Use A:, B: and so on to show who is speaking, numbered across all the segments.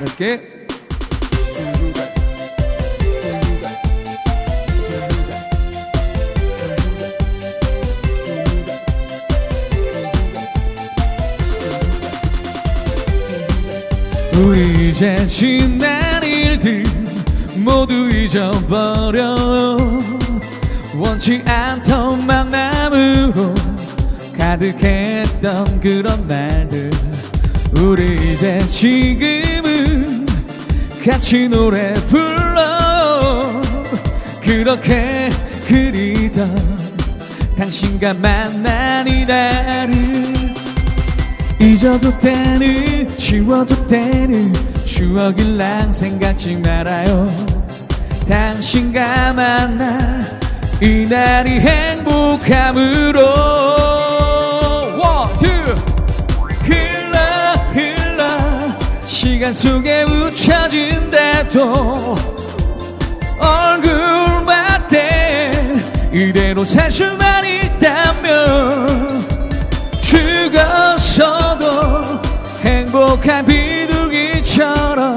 A: Let's get. 이제 지난 일들 모두 잊어버려 원치 않던 만남으로 가득했던 그런 날들 우리 이제 지금은 같이 노래 불러. 그렇게 그리던 당신과 만난 이날을 잊어도 되는 지워도 되는 추억일랑 생각지 말아요. 당신과 만나 이날이 행복함으로 시간 속에 묻혀진대도 얼굴 맞대 이대로 살 수만 있다면 죽었어도 행복한 비둘기처럼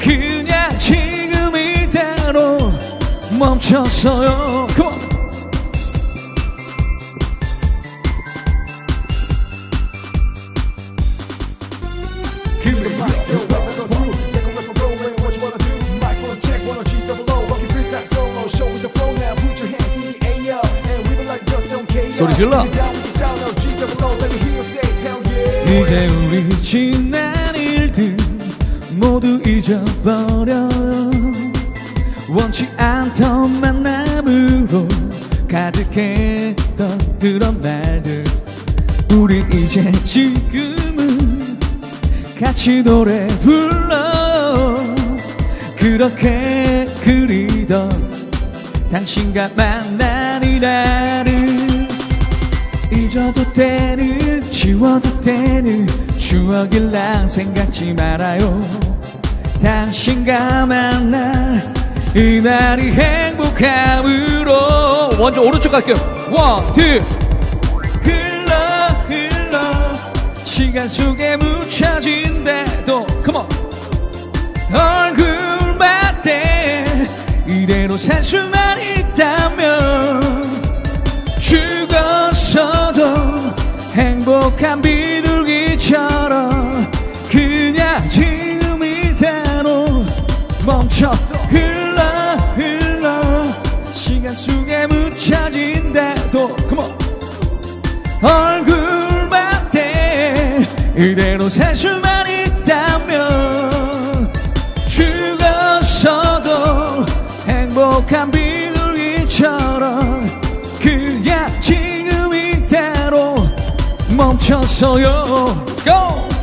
A: 그냥 지금 이대로 멈췄어요 on. 소리 질러. 이제 우리 지난 일들 모두 잊어버려. 원치 않던 만남으로 가득했던 그런 날들. 우리 이제 지금은 같이 노래 불러. 그렇게 그리던 당신과 이날 되는 지워도 되는 추억일랑 생각지 말아요. 당신과 만난 이날이 행복함으로. 먼저 오른쪽 갈게요. 원, 투 흘러 흘러. 시간 속에 묻혀진대도. 컴온 얼굴 맞대 이대로 살 수만 있다면 행복한 비둘기처럼 그냥 지금 이대로 멈춰 흘러 흘러. 시간 속에 묻혀진대도. 컴온 얼굴 맞대 이대로 살 수만 멈췄어요 Let's go!